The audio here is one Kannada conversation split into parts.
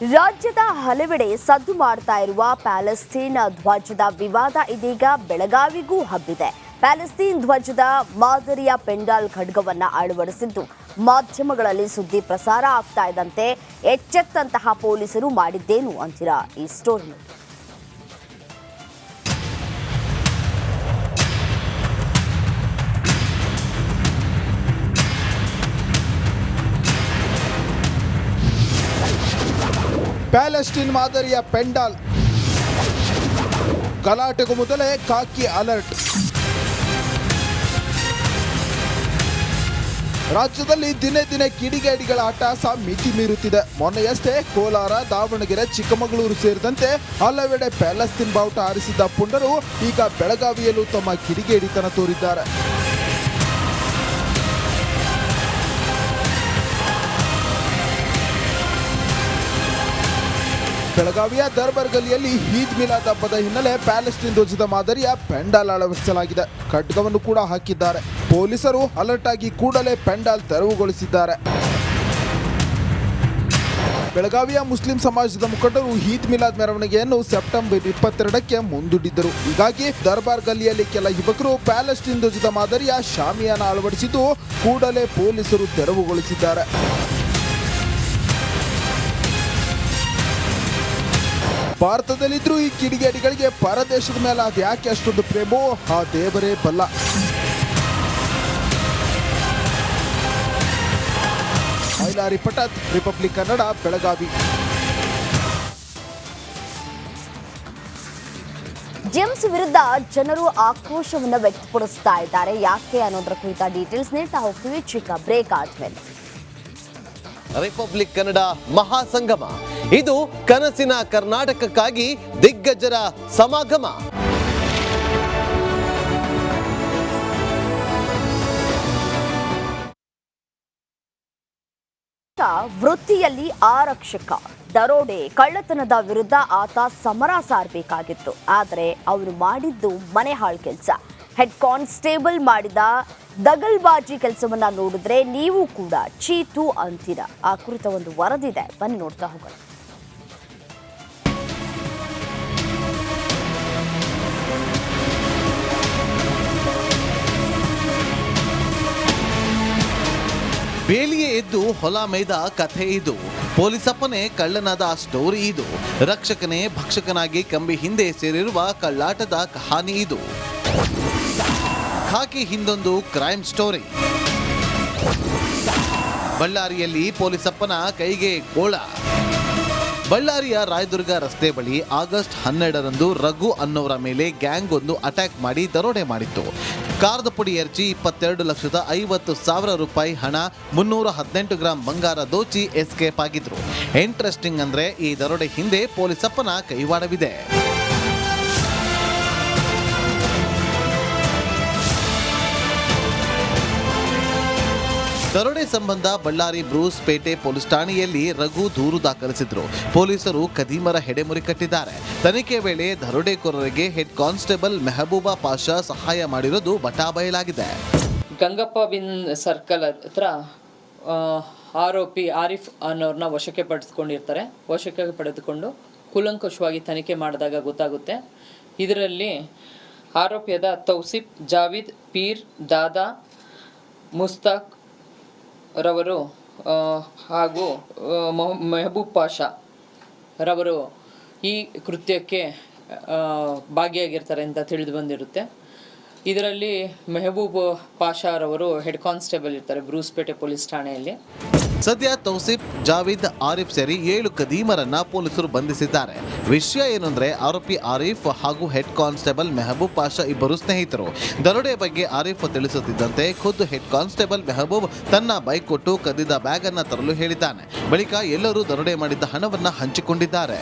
ರಾಜ್ಯದ ಹಲವೆಡೆ ಸದ್ದು ಮಾಡ್ತಾ ಇರುವ ಪ್ಯಾಲೆಸ್ತೀನ್ ಧ್ವಜದ ವಿವಾದ ಇದೀಗ ಬೆಳಗಾವಿಗೂ ಹಬ್ಬಿದೆ. ಪ್ಯಾಲೆಸ್ತೀನ್ ಧ್ವಜದ ಮಾದರಿಯ ಪೆಂಡಾಲ್ ಖಡ್ಗವನ್ನ ಅಳವಡಿಸಿದ್ದು, ಮಾಧ್ಯಮಗಳಲ್ಲಿ ಸುದ್ದಿ ಪ್ರಸಾರ ಆಗ್ತಾ ಇದ್ದಂತೆ ಎಚ್ಚೆತ್ತಂತಹ ಪೊಲೀಸರು ಮಾಡಿದ್ದೇನು ಅಂತೀರಾ ಈ ಸ್ಟೋರಿ ಪ್ಯಾಲೆಸ್ಟೀನ್ ಮಾದರಿಯ ಪೆಂಡಾಲ್. ಗಲಾಟೆಗೂ ಮೊದಲೇ ಕಾಕಿ ಅಲರ್ಟ್. ರಾಜ್ಯದಲ್ಲಿ ದಿನೇ ದಿನೇ ಕಿಡಿಗೇಡಿಗಳ ಅಟ್ಟಹಾಸ ಮಿತಿ ಮೀರುತ್ತಿದೆ. ಮೊನ್ನೆಯಷ್ಟೇ ಕೋಲಾರ, ದಾವಣಗೆರೆ, ಚಿಕ್ಕಮಗಳೂರು ಸೇರಿದಂತೆ ಹಲವೆಡೆ ಪ್ಯಾಲೆಸ್ತೀನ್ ಬಾವುಟ ಹಾರಿಸಿದ್ದ ಪುಂಡರು ಈಗ ಬೆಳಗಾವಿಯಲ್ಲೂ ತಮ್ಮ ಕಿಡಿಗೇಡಿತನ ತೋರಿದ್ದಾರೆ. ಬೆಳಗಾವಿಯ ದರ್ಬಾರ್ ಗಲಿಯಲ್ಲಿ ಈದ್ ಮಿಲಾದ್ ಹಬ್ಬದ ಹಿನ್ನೆಲೆ ಪ್ಯಾಲೆಸ್ಟೀನ್ ಧ್ವಜದ ಮಾದರಿಯ ಪೆಂಡಾಲ್ ಅಳವಡಿಸಲಾಗಿದೆ. ಖಡ್ಗವನ್ನು ಕೂಡ ಹಾಕಿದ್ದಾರೆ. ಪೊಲೀಸರು ಅಲರ್ಟ್ ಆಗಿ ಕೂಡಲೇ ಪೆಂಡಾಲ್ ತೆರವುಗೊಳಿಸಿದ್ದಾರೆ. ಬೆಳಗಾವಿಯ ಮುಸ್ಲಿಂ ಸಮಾಜದ ಮುಖಂಡರು ಈದ್ ಮಿಲಾದ್ ಮೆರವಣಿಗೆಯನ್ನು ಸೆಪ್ಟೆಂಬರ್ ಇಪ್ಪತ್ತೆರಡಕ್ಕೆ ಮುಂದೂಡಿದ್ದರು. ಹೀಗಾಗಿ ದರ್ಬಾರ್ ಗಲ್ಲಿಯಲ್ಲಿ ಕೆಲ ಯುವಕರು ಪ್ಯಾಲೆಸ್ಟೀನ್ ಧ್ವಜದ ಮಾದರಿಯ ಶಾಮಿಯಾನ ಅಳವಡಿಸಿದ್ದು ಕೂಡಲೇ ಪೊಲೀಸರು ತೆರವುಗೊಳಿಸಿದ್ದಾರೆ. ಭಾರತದಲ್ಲಿದ್ರೂ ಈ ಕಿಡಿಗೇಡಿಗಳಿಗೆ ಪರದೇಶದ ಮೇಲೆ ಅದು ಯಾಕೆ ಅಷ್ಟೊಂದು ಪ್ರೇಮೋ? ಆ ದೇವರೇ ಬಲ್ಲ. ಮೈಲಾರಿ ಪಟತ್ ರಿಪಬ್ಲಿಕ್ ಕನ್ನಡ ಬೆಳಗಾವಿ. ಜೇಮ್ಸ್ ವಿರುದ್ಧ ಜನರು ಆಕ್ರೋಶವನ್ನು ವ್ಯಕ್ತಪಡಿಸ್ತಾ ಇದ್ದಾರೆ. ಯಾಕೆ ಅನ್ನೋದರ ಕುರಿತ ಡೀಟೇಲ್ಸ್ ನೀಡ್ತಾ ಹೋಗ್ತೀವಿ ಚಿಕ್ಕ ಬ್ರೇಕ್ ಆದ್ಮೇಲೆ. ರಿಪಬ್ಲಿಕ್ ಕನ್ನಡ ಮಹಾಸಂಗಮ. ಇದು ಕನಸಿನ ಕರ್ನಾಟಕಕ್ಕಾಗಿ ದಿಗ್ಗಜರ ಸಮಾಗಮ. ವೃತ್ತಿಯಲ್ಲಿ ಆರಕ್ಷಕ, ದರೋಡೆ, ಕಳ್ಳತನದ ವಿರುದ್ಧ ಆತ ಸಮರ ಸಾರಬೇಕಾಗಿತ್ತು. ಆದರೆ ಅವರು ಮಾಡಿದ್ದು ಮನೆ ಹಾಳು ಕೆಲಸ. ಹೆಡ್ ಕಾನ್ಸ್ಟೇಬಲ್ ಮಾಡಿದ ದಗಲ್ಬಾಜಿ ಕೆಲಸವನ್ನ ನೋಡಿದ್ರೆ ನೀವು ಕೂಡ ಚೀತು ಅಂತೀರಾ. ಆ ಕುರಿತ ಒಂದು ವರದಿದೆ. ಬನ್ನಿ ನೋಡ್ತಾ ಹೋಗೋಣ. ಎದ್ದು ಹೊಲ ಮೇಯ್ದ ಕಥೆ ಇದು. ಪೊಲೀಸಪ್ಪನೇ ಕಳ್ಳನಾದ ಸ್ಟೋರಿ ಇದು. ರಕ್ಷಕನೇ ಭಕ್ಷಕನಾಗಿ ಕಂಬಿ ಹಿಂದೆ ಸೇರಿರುವ ಕಳ್ಳಾಟದ ಕಹಾನಿ ಇದು. ಖಾಕಿ ಹಿಂದೊಂದು ಕ್ರೈಮ್ ಸ್ಟೋರಿ. ಬಳ್ಳಾರಿಯಲ್ಲಿ ಪೊಲೀಸಪ್ಪನ ಕೈಗೆ ಗೋಳ. ಬಳ್ಳಾರಿಯ ರಾಯದುರ್ಗ ರಸ್ತೆ ಬಳಿ ಆಗಸ್ಟ್ ಹನ್ನೆರಡರಂದು ರಘು ಅನ್ನೋರ ಮೇಲೆ ಗ್ಯಾಂಗ್ ಒಂದು ಅಟ್ಯಾಕ್ ಮಾಡಿ ದರೋಡೆ ಮಾಡಿತ್ತು. ಕಾರದ ಪುಡಿ ಎರಚಿ ಇಪ್ಪತ್ತೆರಡು ಲಕ್ಷದ ಐವತ್ತು ಸಾವಿರ ರೂಪಾಯಿ ಹಣ, ಮುನ್ನೂರ ಹದಿನೆಂಟು ಗ್ರಾಂ ಬಂಗಾರ ದೋಚಿ ಎಸ್ಕೇಪ್ ಆಗಿದ್ರು. ಇಂಟ್ರೆಸ್ಟಿಂಗ್ ಅಂದ್ರೆ ಈ ದರೋಡೆ ಹಿಂದೆ ಪೊಲೀಸಪ್ಪನ ಕೈವಾಡವಿದೆ. ದರೋಡೆ ಸಂಬಂಧ ಬಳ್ಳಾರಿ ಬ್ರೂಸ್ ಪೇಟೆ ಪೊಲೀಸ್ ಠಾಣೆಯಲ್ಲಿ ರಘು ದೂರು ದಾಖಲಿಸಿದ್ರು. ಪೊಲೀಸರು ಕದೀಮರ ಹೆಡೆಮುರಿ ಕಟ್ಟಿದ್ದಾರೆ. ತನಿಖೆ ವೇಳೆ ದರೋಡೆಕೋರರಿಗೆ ಹೆಡ್ ಕಾನ್ಸ್ಟೇಬಲ್ ಮೆಹಬೂಬಾ ಪಾಷಾ ಸಹಾಯ ಮಾಡಿರೋದು ಬಟಾಬಯಲಾಗಿದೆ. ಗಂಗಪ್ಪ ಬಿನ್ ಸರ್ಕಲ್ ಹತ್ರ ಆರೋಪಿ ಆರಿಫ್ ಅನ್ನೋರನ್ನ ವಶಕ್ಕೆ ಪಡೆದುಕೊಂಡಿರ್ತಾರೆ. ವಶಕ್ಕೆ ಪಡೆದುಕೊಂಡು ಕೂಲಂಕುಷವಾಗಿ ತನಿಖೆ ಮಾಡಿದಾಗ ಗೊತ್ತಾಗುತ್ತೆ. ಇದರಲ್ಲಿ ಆರೋಪಿಯಾದ ತೌಸಿಫ್, ಜಾವಿದ್, ಪೀರ್, ದಾದಾ, ಮುಸ್ತಾಕ್ ರವರು ಹಾಗೂ ಮೊಹ- ಮೆಹಬೂಬ್ ಪಾಷಾ ರವರು ಈ ಕೃತ್ಯಕ್ಕೆ ಭಾಗಿಯಾಗಿರ್ತಾರೆ ಅಂತ ತಿಳಿದು ಬಂದಿರುತ್ತೆ. ಇದರಲ್ಲಿ ಮೆಹಬೂಬ್ ಪಾಷಾರವರು ಹೆಡ್ ಕಾನ್ಸ್ಟೇಬಲ್ ಇರ್ತಾರೆ, ಬ್ರೂಸ್ಪೇಟೆ ಪೊಲೀಸ್ ಠಾಣೆಯಲ್ಲಿ. ಸದ್ಯ ತೌಸಿಫ್ ಜಾವಿದ್ ಆರಿಫ್ ಸೇರಿ ಏಳು ಕದೀಮರನ್ನ ಪೊಲೀಸರು ಬಂಧಿಸಿದ್ದಾರೆ. ವಿಷಯ ಏನಂದ್ರೆ ಆರೋಪಿ ಆರಿಫ್ ಹಾಗೂ ಹೆಡ್ ಕಾನ್ಸ್ಟೇಬಲ್ ಮೆಹಬೂಬ್ ಪಾಷಾ ಇಬ್ಬರು ಸ್ನೇಹಿತರು. ದರೋಡೆ ಬಗ್ಗೆ ಆರಿಫ್ ತಿಳಿಸುತ್ತಿದ್ದಂತೆ ಖುದ್ದು ಹೆಡ್ ಕಾನ್ಸ್ಟೇಬಲ್ ಮೆಹಬೂಬ್ ತನ್ನ ಬೈಕ್ ಕೊಟ್ಟು ಕದ್ದಿದ ಬ್ಯಾಗ್ ಅನ್ನ ತರಲು ಹೇಳಿದ್ದಾನೆ. ಬಳಿಕ ಎಲ್ಲರೂ ದರೋಡೆ ಮಾಡಿದ್ದ ಹಣವನ್ನ ಹಂಚಿಕೊಂಡಿದ್ದಾರೆ.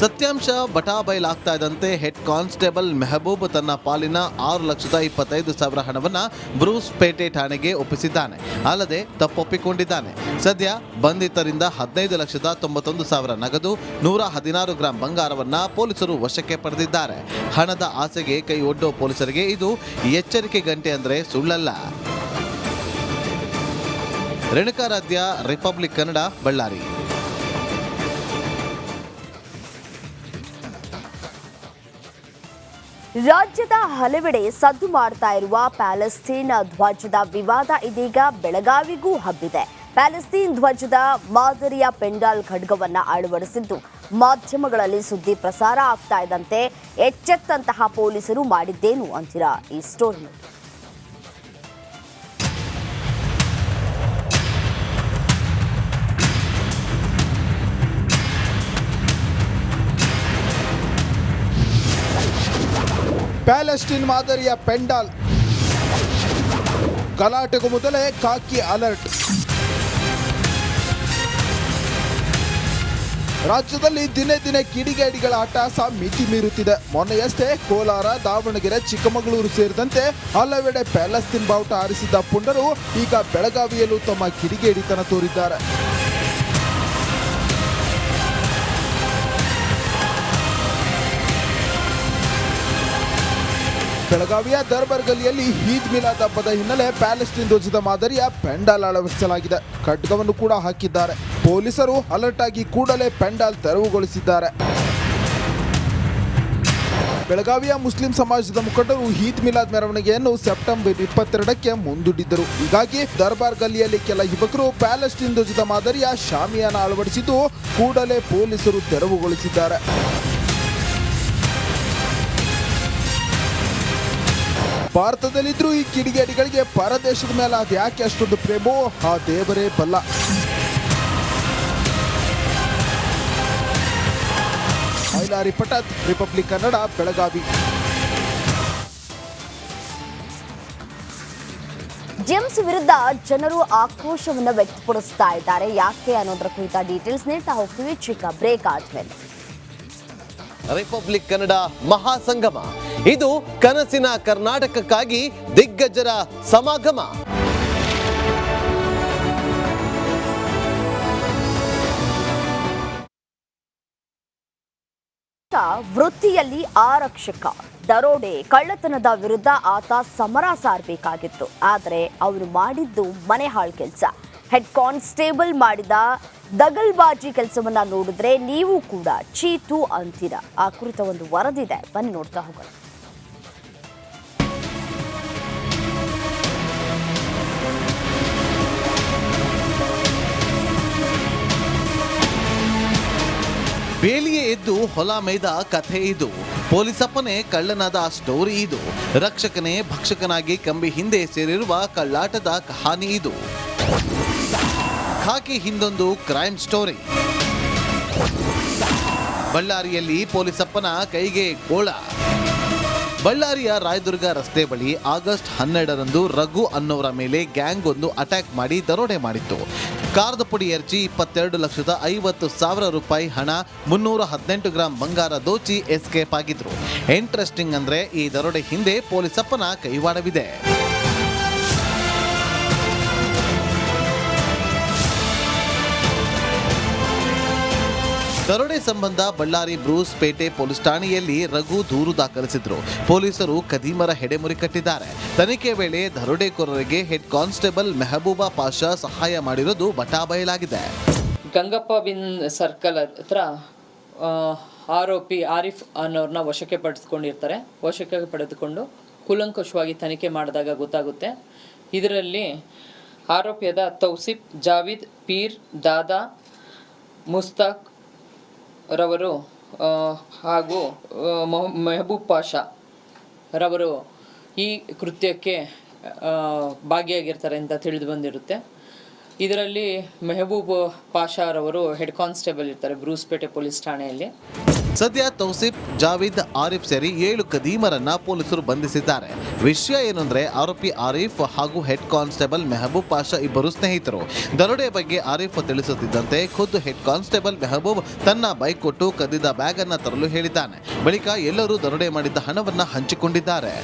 ಸತ್ಯಾಂಶ ಬಟಾಬೈಲಾಗ್ತಾ ಇದ್ದಂತೆ ಹೆಡ್ ಕಾನ್ಸ್ಟೇಬಲ್ ಮೆಹಬೂಬ್ ತನ್ನ ಪಾಲಿನ ಆರು ಲಕ್ಷದ ಇಪ್ಪತ್ತೈದು ಸಾವಿರ ಹಣವನ್ನ ಬ್ರೂಸ್ ಪೇಟೆ ಠಾಣೆಗೆ ಒಪ್ಪಿಸಿದ್ದಾನೆ. ಅಲ್ಲದೆ ತಪ್ಪೊಪ್ಪಿಕೊಂಡಿದ್ದಾನೆ. ಸದ್ಯ ಬಂಧಿತರಿಂದ ಹದಿನೈದು ಲಕ್ಷದ ತೊಂಬತ್ತೊಂದು ಸಾವಿರ ನಗದು ನೂರ ಹದಿನಾರು ಗ್ರಾಂ ಬಂಗಾರವನ್ನು ಪೊಲೀಸರು ವಶಕ್ಕೆ ಪಡೆದಿದ್ದಾರೆ. ಹಣದ ಆಸೆಗೆ ಕೈ ಒಡ್ಡೋ ಪೊಲೀಸರಿಗೆ ಇದು ಎಚ್ಚರಿಕೆ ಗಂಟೆ ಅಂದ್ರೆ ಸುಳ್ಳಲ್ಲ. ರೇಣುಕಾರಾಧ್ಯ, ರಿಪಬ್ಲಿಕ್ ಕನ್ನಡ, ಬಳ್ಳಾರಿ. ರಾಜ್ಯದ ಹಲವೆಡೆ ಸದ್ದು ಮಾಡ್ತಾ ಇರುವ ಪ್ಯಾಲೆಸ್ತೀನ್ ಧ್ವಜದ ವಿವಾದ ಇದೀಗ ಬೆಳಗಾವಿಗೂ ಹಬ್ಬಿದೆ. ಪ್ಯಾಲೆಸ್ತೀನ್ ಧ್ವಜದ ಮಾದರಿಯ ಪೆಂಡಾಲ್ ಖಡ್ಗವನ್ನ ಅಳವಡಿಸಿದ್ದು, ಮಾಧ್ಯಮಗಳಲ್ಲಿ ಸುದ್ದಿ ಪ್ರಸಾರ ಆಗ್ತಾ ಇದ್ದಂತೆ ಎಚ್ಚೆತ್ತಂತಹ ಪೊಲೀಸರು ಮಾಡಿದ್ದೇನು ಅಂತೀರಾ ಈ ಸ್ಟೋರಿ ಪ್ಯಾಲೆಸ್ಟೀನ್ ಮಾದರಿಯ ಪೆಂಡಾಲ್. ಗಲಾಟೆಗೂ ಮೊದಲೇ ಕಾಕಿ ಅಲರ್ಟ್. ರಾಜ್ಯದಲ್ಲಿ ದಿನೇ ದಿನೇ ಕಿಡಿಗೇಡಿಗಳ ಅಟ್ಟಾಸ ಮಿತಿ ಮೀರುತ್ತಿದೆ. ಮೊನ್ನೆಯಷ್ಟೇ ಕೋಲಾರ, ದಾವಣಗೆರೆ, ಚಿಕ್ಕಮಗಳೂರು ಸೇರಿದಂತೆ ಹಲವೆಡೆ ಪ್ಯಾಲೆಸ್ತೀನ್ ಬಾವುಟ ಹಾರಿಸಿದ್ದ ಪುಂಡರು ಈಗ ಬೆಳಗಾವಿಯಲ್ಲೂ ತಮ್ಮ ಕಿಡಿಗೇಡಿತನ ತೋರಿದ್ದಾರೆ. ಬೆಳಗಾವಿಯ ದರ್ಬಾರ್ ಗಲ್ಲಿಯಲ್ಲಿ ಈದ್ ಮಿಲಾದ್ ಹಬ್ಬದ ಹಿನ್ನೆಲೆ ಪ್ಯಾಲೆಸ್ಟೀನ್ ಧ್ವಜದ ಮಾದರಿಯ ಪೆಂಡಾಲ್ ಅಳವಡಿಸಲಾಗಿದೆ. ಖಡ್ಗವನ್ನು ಕೂಡ ಹಾಕಿದ್ದಾರೆ. ಪೊಲೀಸರು ಅಲರ್ಟ್ ಆಗಿ ಕೂಡಲೇ ಪೆಂಡಾಲ್ ತೆರವುಗೊಳಿಸಿದ್ದಾರೆ. ಬೆಳಗಾವಿಯ ಮುಸ್ಲಿಂ ಸಮಾಜದ ಮುಖಂಡರು ಈದ್ ಮಿಲಾದ್ ಮೆರವಣಿಗೆಯನ್ನು ಸೆಪ್ಟೆಂಬರ್ ಇಪ್ಪತ್ತೆರಡಕ್ಕೆ ಮುಂದೂಡಿದ್ದರು. ಹೀಗಾಗಿ ದರ್ಬಾರ್ ಗಲ್ಲಿಯಲ್ಲಿ ಕೆಲ ಯುವಕರು ಪ್ಯಾಲೆಸ್ಟೀನ್ ಧ್ವಜದ ಮಾದರಿಯ ಶಾಮಿಯಾನ ಅಳವಡಿಸಿದ್ದು ಕೂಡಲೇ ಪೊಲೀಸರು ತೆರವುಗೊಳಿಸಿದ್ದಾರೆ. ಭಾರತದಲ್ಲಿದ್ರೂ ಈ ಕಿಡಿಗೇಡಿಗಳಿಗೆ ಪರದೇಶದ ಮೇಲೆ ಅದು ಯಾಕೆ ಅಷ್ಟೊಂದು ಪ್ರೇಮೋ? ಆ ದೇವರೇ ಬಲ್ಲ. ಮೈಲಾರಿ ಪಟತ್ ರಿಪಬ್ಲಿಕ್ ಕನ್ನಡ ಬೆಳಗಾವಿ. ಜೇಮ್ಸ್ ವಿರುದ್ಧ ಜನರು ಆಕ್ರೋಶವನ್ನು ವ್ಯಕ್ತಪಡಿಸ್ತಾ ಇದ್ದಾರೆ. ಯಾಕೆ ಅನ್ನೋದರ ಕುರಿತ ಡೀಟೇಲ್ಸ್ ನೀಡ್ತಾ ಹೋಗ್ತೀವಿ ಚಿಕ್ಕ ಬ್ರೇಕ್ ಆದ್ಮೇಲೆ. ರಿಪಬ್ಲಿಕ್ ಕನ್ನಡ ಮಹಾಸಂಗಮ. ಇದು ಕನಸಿನ ಕರ್ನಾಟಕಕ್ಕಾಗಿ ದಿಗ್ಗಜರ ಸಮಾಗಮ. ವೃತ್ತಿಯಲ್ಲಿ ಆರಕ್ಷಕ, ದರೋಡೆ, ಕಳ್ಳತನದ ವಿರುದ್ಧ ಆತ ಸಮರ ಸಾರಬೇಕಾಗಿತ್ತು. ಆದರೆ ಅವರು ಮಾಡಿದ್ದು ಮನೆ ಹಾಳು ಕೆಲಸ. ಹೆಡ್ ಕಾನ್ಸ್ಟೇಬಲ್ ಮಾಡಿದ ದಗಲ್ಬಾಜಿ ಕೆಲಸವನ್ನ ನೋಡಿದ್ರೆ ನೀವು ಕೂಡ ಚೀತು ಅಂತೀರಾ? ಆ ಕುರಿತ ಒಂದು ವರದಿದೆ. ಬನ್ನಿ ನೋಡ್ತಾ ಹೋಗೋಣ. ಬೇಲಿಯೇ ಎದ್ದು ಹೊಲ ಮೇಯ್ದ ಕಥೆ ಇದು. ಪೊಲೀಸಪ್ಪನೇ ಕಳ್ಳನಾದ ಸ್ಟೋರಿ ಇದು. ರಕ್ಷಕನೇ ಭಕ್ಷಕನಾಗಿ ಕಂಬಿ ಹಿಂದೆ ಸೇರಿರುವ ಕಳ್ಳಾಟದ ಕಹಾನಿ ಇದು. ಖಾಕಿ ಹಿಂದೊಂದು ಕ್ರೈಮ್ ಸ್ಟೋರಿ ಬಳ್ಳಾರಿಯಲ್ಲಿ ಪೊಲೀಸಪ್ಪನ ಕೈಗೆ ಗೋಳ. ಬಳ್ಳಾರಿಯ ರಾಯದುರ್ಗ ರಸ್ತೆ ಬಳಿ ಆಗಸ್ಟ್ ಹನ್ನೆರಡರಂದು ರಘು ಅನ್ನೋರ ಮೇಲೆ ಗ್ಯಾಂಗ್ ಒಂದು ಅಟ್ಯಾಕ್ ಮಾಡಿ ದರೋಡೆ ಮಾಡಿತ್ತು. ಕಾರದ ಪುಡಿ ಎರಚಿ ಇಪ್ಪತ್ತೆರಡು ಲಕ್ಷದ ಐವತ್ತು ಸಾವಿರ ರೂಪಾಯಿ ಹಣ, ಮುನ್ನೂರ ಹದಿನೆಂಟು ಗ್ರಾಂ ಬಂಗಾರ ದೋಚಿ ಎಸ್ಕೇಪ್ ಆಗಿದ್ರು. ಇಂಟ್ರೆಸ್ಟಿಂಗ್ ಅಂದ್ರೆ ಈ ದರೋಡೆ ಹಿಂದೆ ಪೊಲೀಸಪ್ಪನ ಕೈವಾಡವಿದೆ. ದರೋಡೆ ಸಂಬಂಧ ಬಳ್ಳಾರಿ ಬ್ರೂಸ್ ಪೇಟೆ ಪೊಲೀಸ್ ಠಾಣೆಯಲ್ಲಿ ರಘು ದೂರು ದಾಖಲಿಸಿದ್ರು. ಪೊಲೀಸರು ಕದೀಮರ ಹೆಡೆಮುರಿ ಕಟ್ಟಿದ್ದಾರೆ. ತನಿಖೆ ವೇಳೆ ದರೋಡೆಕೋರರಿಗೆ ಹೆಡ್ ಕಾನ್ಸ್ಟೇಬಲ್ ಮೆಹಬೂಬಾ ಪಾಷಾ ಸಹಾಯ ಮಾಡಿರೋದು ಬಟಾಬಯಲಾಗಿದೆ. ಗಂಗಪ್ಪ ಬಿನ್ ಸರ್ಕಲ್ ಹತ್ರ ಆರೋಪಿ ಆರಿಫ್ ಅನ್ನೋರನ್ನ ವಶಕ್ಕೆ ಪಡೆದುಕೊಂಡಿರ್ತಾರೆ. ವಶಕ್ಕೆ ಪಡೆದುಕೊಂಡು ಕೂಲಂಕುಷವಾಗಿ ತನಿಖೆ ಮಾಡಿದಾಗ ಗೊತ್ತಾಗುತ್ತೆ. ಇದರಲ್ಲಿ ಆರೋಪಿಯಾದ ತೌಸಿಫ್, ಜಾವಿದ್, ಪೀರ್, ದಾದಾ, ಮುಸ್ತಾಕ್ ರವರು ಹಾಗೂ ಮೆಹಬೂಬ್ ಪಾಷಾ ರವರು ಈ ಕೃತ್ಯಕ್ಕೆ ಭಾಗಿಯಾಗಿರ್ತಾರೆ ಅಂತ ತಿಳಿದು ಬಂದಿರುತ್ತೆ. ಇದರಲ್ಲಿ ಮೆಹಬೂಬ್ ಪಾಷಾರವರು ಹೆಡ್ ಕಾನ್ಸ್ಟೇಬಲ್ ಇರ್ತಾರೆ, ಬ್ರೂಸ್ಪೇಟೆ ಪೊಲೀಸ್ ಠಾಣೆಯಲ್ಲಿ. ಸದ್ಯ ತೌಸಿಫ್ ಜಾವಿದ್ ಆರಿಫ್ ಸೇರಿ ಏಳು ಕದೀಮರನ್ನ ಪೊಲೀಸರು ಬಂಧಿಸಿದ್ದಾರೆ. ವಿಷಯ ಏನಂದ್ರೆ ಆರೋಪಿ ಆರಿಫ್ ಹಾಗೂ ಹೆಡ್ ಕಾನ್ಸ್ಟೇಬಲ್ ಮೆಹಬೂಬ್ ಪಾಷಾ ಇಬ್ಬರು ಸ್ನೇಹಿತರು. ದರೋಡೆ ಬಗ್ಗೆ ಆರಿಫ್ ತಿಳಿಸುತ್ತಿದ್ದಂತೆ ಖುದ್ದು ಹೆಡ್ ಕಾನ್ಸ್ಟೇಬಲ್ ಮೆಹಬೂಬ್ ತನ್ನ ಬೈಕ್ ಕೊಟ್ಟು ಕದ್ದಿದ ಬ್ಯಾಗ್ ಅನ್ನ ತರಲು ಹೇಳಿದ್ದಾನೆ. ಬಳಿಕ ಎಲ್ಲರೂ ದರೋಡೆ ಮಾಡಿದ್ದ ಹಣವನ್ನ ಹಂಚಿಕೊಂಡಿದ್ದಾರೆ.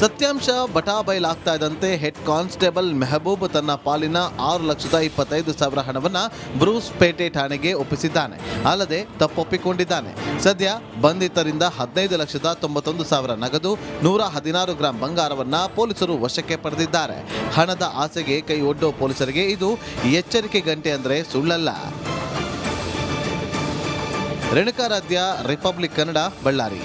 ಸತ್ಯಾಂಶ ಬಟಾಬೈಲಾಗ್ತಾ ಇದ್ದಂತೆ ಹೆಡ್ ಕಾನ್ಸ್ಟೇಬಲ್ ಮೆಹಬೂಬ್ ತನ್ನ ಪಾಲಿನ ಆರು ಲಕ್ಷದ ಇಪ್ಪತ್ತೈದು ಸಾವಿರ ಹಣವನ್ನು ಬ್ರೂಸ್ ಪೇಟೆ ಠಾಣೆಗೆ ಒಪ್ಪಿಸಿದ್ದಾನೆ. ಅಲ್ಲದೆ ತಪ್ಪೊಪ್ಪಿಕೊಂಡಿದ್ದಾನೆ. ಸದ್ಯ ಬಂಧಿತರಿಂದ ಹದಿನೈದು ಲಕ್ಷದ ತೊಂಬತ್ತೊಂದು ಸಾವಿರ ನಗದು ನೂರ ಹದಿನಾರು ಗ್ರಾಂ ಬಂಗಾರವನ್ನು ಪೊಲೀಸರು ವಶಕ್ಕೆ ಪಡೆದಿದ್ದಾರೆ. ಹಣದ ಆಸೆಗೆ ಕೈ ಒಡ್ಡುವ ಪೊಲೀಸರಿಗೆ ಇದು ಎಚ್ಚರಿಕೆ ಗಂಟೆ ಅಂದ್ರೆ ಸುಳ್ಳಲ್ಲ. ರೇಣುಕಾರಾಧ್ಯ, ರಿಪಬ್ಲಿಕ್ ಕನ್ನಡ, ಬಳ್ಳಾರಿ.